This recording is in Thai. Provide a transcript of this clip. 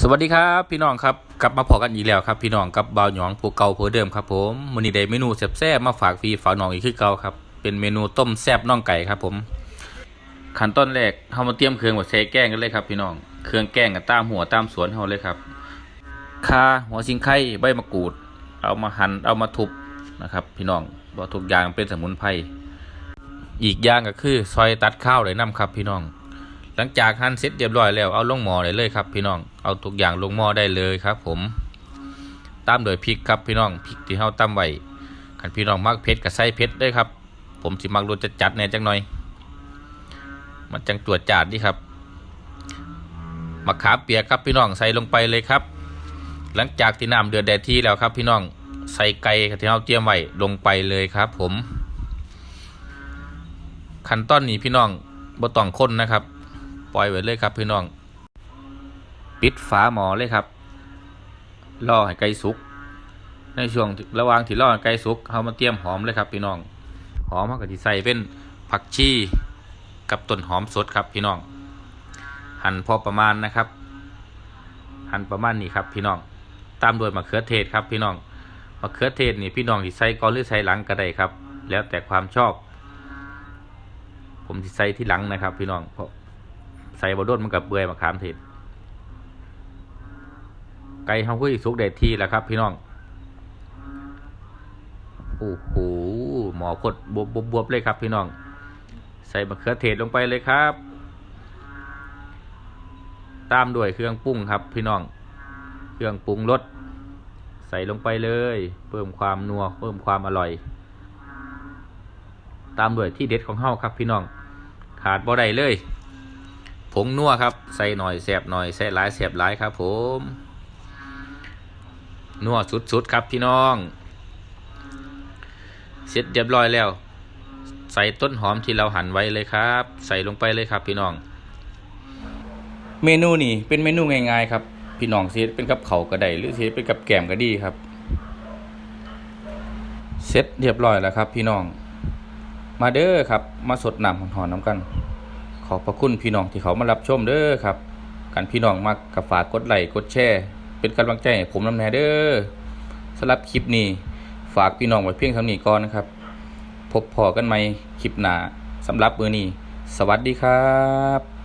สวัสดีครับพี่น้องครับกลับมาพอกันอีกแล้วครับพี่น้องกับบ่าวหยองผู้เก่าผู้เดิมครับผมมื้อนี้ได้เมนูแซ่บๆมาฝากพี่ฝากน้องอีกคือเก่าครับเป็นเมนูต้มแซ่บน่องไก่ครับผมขั้นตอนแรกเฮามาเตรียมเครื่องไว้ใส่แกงกันเลยครับพี่น้องเครื่องแกงกันตามหัวตามสวนเฮาเลยครับข่าหัวสิงไข่ใบมะกรูด เอามาหั่นเอามาทุบนะครับ พี่น้องบ่ทุกอย่างเป็นสมุนไพรอีกอย่างก็คือซอยตัดข้าวเลยน้ำครับพี่น้อง หลังจากหั่นเสร็จเรียบร้อยแล้วเอาลงหม้อได้เลยครับพี่น้องเอาทุกอย่างลงหม้อได้เลยครับ ผมตามโดยพริกครับพี่น้องพริกที่เฮาตำไว้คันพี่น้องมักเผ็ดก็ใส่เผ็ดได้ครับ ผมสิมักรสจัดๆแน่จังหน่อย มันจังตรวจจาดดีครับมะขามเปียกครับพี่น้องใส่ลงไปเลยครับ หลังจากที่น้ำเดือดแดดที่แล้วครับ พี่น้องใส่ไก่ที่เราเตรียมไว้ลงไปเลยครับ ผม ขั้นตอนนี้พี่น้องบ่ต้องคนนะครับ ปล่อยไว้เลยครับพี่น้อง ปิดฝาหม้อเลยครับรอให้ไก่สุก ในช่วงระหว่างที่รอให้ไก่สุกเรามาเตรียมหอมเลยครับ พี่น้อง หอมเราก็จะใส่เป็นผักชีกับต้นหอมสดครับพี่น้อง หั่นพอประมาณนะครับ หั่นประมาณนี้ครับพี่น้อง ตามด้วยมะเขือเทศครับพี่น้องมะเขือเทศนี่พี่น้องที่ใส่ก่อนหรือใส่หลังก็ได้ครับ แล้วแต่ความชอบ ผมที่ใส่ที่หลังนะครับ พี่น้องเพราะ ใส่บดดมันกับเบื่อยมะขามเทศไก่เฮาคุยสุกเด็ดที่แล้วครับ พี่น้องโอ้โหหมอขดบวบบวบบวบเลยครับ พี่น้อง ใส่มะเขือเทศลงไปเลยครับ ตามด้วยเครื่องปรุงครับ พี่น้อง เครื่องปรุงรสใส่ลงไปเลย เพิ่มความนัวเพิ่มความอร่อย ตามด้วยที่เด็ดของเฮาครับ พี่น้อง ขาดบ่ได้เลย ผงนัวครับ ใส่หน่อยแสบหน่อยใส่หลายแสบหลายครับ ผมนัวสุดๆครับพี่น้อง เสร็จเรียบร้อยแล้ว ใส่ต้นหอมที่เราหั่นไว้เลยครับ ใส่ลงไปเลยครับ พี่น้อง เมนูนี่เป็นเมนูง่ายๆครับ พี่น้องเสียเป็นกับเขาก็ได้หรือเสียเป็นกับแกมก็ดีครับเสร็จเรียบร้อยแล้วครับ พี่น้อง มาเด้อครับ มาสดน้ำหอนๆน้ำกัน ขอบพระคุณพี่น้องที่เขามารับชมเด้อครับกันพี่น้องมากกับฝากกดไลค์กดแชร์เป็นกำลังใจให้ผมนำแน่เด้อสำหรับคลิปนี้ฝากพี่น้องไว้เพียงเท่านี้ก่อนนะครับ พบพอกันไหมคลิปหน้าสำหรับมือนี้ สวัสดีครับ